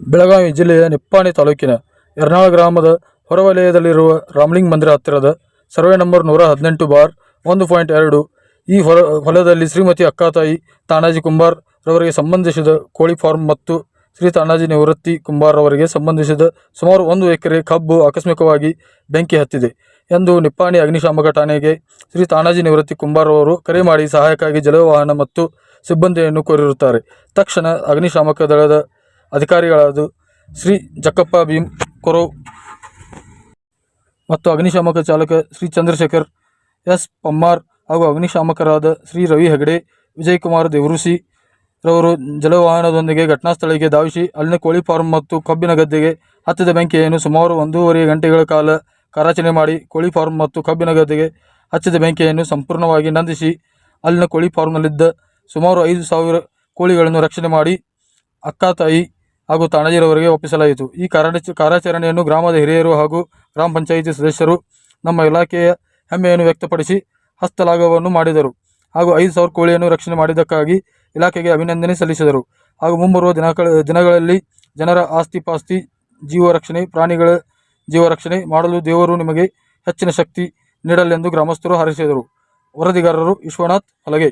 ಬೆಳಗಾವಿ ಜಿಲ್ಲೆಯ ನಿಪ್ಪಾಣಿ ತಾಲೂಕಿನ ಎರ್ನಾಳ ಗ್ರಾಮದ ಹೊರವಲಯದಲ್ಲಿರುವ ರಾಮಲಿಂಗ್ ಮಂದಿರ ಹತ್ತಿರದ ಸರ್ವೆ ನಂಬರ್ ನೂರ ಹದಿನೆಂಟು ಬಾರ್ ಒಂದು ಪಾಯಿಂಟ್ ಎರಡು ಈ ಹೊಲ ಹೊಲದಲ್ಲಿ ಶ್ರೀಮತಿ ಅಕ್ಕಾತಾಯಿ ತಾನಾಜಿ ಕುಂಬಾರ್ ರವರಿಗೆ ಸಂಬಂಧಿಸಿದ ಕೋಳಿ ಫಾರ್ಮ್ ಮತ್ತು ಶ್ರೀ ತಾನಾಜಿ ನಿವೃತ್ತಿ ಕುಂಬಾರ್ ಅವರಿಗೆ ಸಂಬಂಧಿಸಿದ ಸುಮಾರು ಒಂದು ಎಕರೆ ಕಬ್ಬು ಆಕಸ್ಮಿಕವಾಗಿ ಬೆಂಕಿ ಹತ್ತಿದೆ ಎಂದು ನಿಪ್ಪಾಣಿ ಅಗ್ನಿಶಾಮಕ ಠಾಣೆಗೆ ಶ್ರೀ ತಾನಾಜಿ ನಿವೃತ್ತಿ ಕುಂಬಾರ್ ಅವರು ಕರೆ ಮಾಡಿ ಸಹಾಯಕ್ಕಾಗಿ ಜಲವಾಹನ ಮತ್ತು ಸಿಬ್ಬಂದಿಯನ್ನು ಕೋರಿರುತ್ತಾರೆ. ತಕ್ಷಣ ಅಗ್ನಿಶಾಮಕ ದಳದ ಅಧಿಕಾರಿಗಳಾದ ಶ್ರೀ ಜಕ್ಕಪ್ಪ ಭೀಮ್ ಕೊರೋ ಮತ್ತು ಅಗ್ನಿಶಾಮಕ ಚಾಲಕ ಶ್ರೀ ಚಂದ್ರಶೇಖರ್ ಎಸ್ ಪಮ್ಮಾರ್ ಹಾಗೂ ಅಗ್ನಿಶಾಮಕರಾದ ಶ್ರೀ ರವಿ ಹೆಗಡೆ, ವಿಜಯಕುಮಾರ್ ದೇವರುಸಿ ರವರು ಜಲವಾಹನದೊಂದಿಗೆ ಘಟನಾ ಸ್ಥಳಕ್ಕೆ ಧಾವಿಸಿ ಅಲ್ಲಿನ ಕೋಳಿ ಫಾರ್ಮ್ ಮತ್ತು ಕಬ್ಬಿನ ಗದ್ದೆಗೆ ಹತ್ತಿದ ಬೆಂಕಿಯನ್ನು ಸುಮಾರು ಒಂದೂವರೆ ಗಂಟೆಗಳ ಕಾಲ ಕಾರ್ಯಾಚರಣೆ ಮಾಡಿ ಕೋಳಿ ಫಾರ್ಮ್ ಮತ್ತು ಕಬ್ಬಿನ ಗದ್ದೆಗೆ ಹಚ್ಚಿದ ಬೆಂಕಿಯನ್ನು ಸಂಪೂರ್ಣವಾಗಿ ನಂದಿಸಿ ಅಲ್ಲಿನ ಕೋಳಿ ಫಾರ್ಮ್ನಲ್ಲಿದ್ದ ಸುಮಾರು ಐದು ಸಾವಿರ ಕೋಳಿಗಳನ್ನು ರಕ್ಷಣೆ ಮಾಡಿ ಅಕ್ಕಾತಾಯಿ ಹಾಗೂ ತಾಣಜಿರವರಿಗೆ ಒಪ್ಪಿಸಲಾಯಿತು. ಈ ಕಾರ್ಯ ಕಾರ್ಯಾಚರಣೆಯನ್ನು ಗ್ರಾಮದ ಹಿರಿಯರು ಹಾಗೂ ಗ್ರಾಮ ಪಂಚಾಯಿತಿ ಸದಸ್ಯರು ನಮ್ಮ ಇಲಾಖೆಯ ಹೆಮ್ಮೆಯನ್ನು ವ್ಯಕ್ತಪಡಿಸಿ ಹಸ್ತಲಾಘವನ್ನು ಮಾಡಿದರು ಹಾಗೂ ಐದು ಸಾವಿರ ಕೋಳಿಯನ್ನು ರಕ್ಷಣೆ ಮಾಡಿದ್ದಕ್ಕಾಗಿ ಇಲಾಖೆಗೆ ಅಭಿನಂದನೆ ಸಲ್ಲಿಸಿದರು ಹಾಗೂ ಮುಂಬರುವ ದಿನಗಳ ದಿನಗಳಲ್ಲಿ ಜನರ ಆಸ್ತಿ ಪಾಸ್ತಿ, ಜೀವ ರಕ್ಷಣೆ, ಪ್ರಾಣಿಗಳ ಜೀವ ರಕ್ಷಣೆ ಮಾಡಲು ದೇವರು ನಿಮಗೆ ಹೆಚ್ಚಿನ ಶಕ್ತಿ ನೀಡಲೆಂದು ಗ್ರಾಮಸ್ಥರು ಹಾರೈಸಿದರು. ವರದಿಗಾರರು ವಿಶ್ವನಾಥ್ ಹಲಗೆ.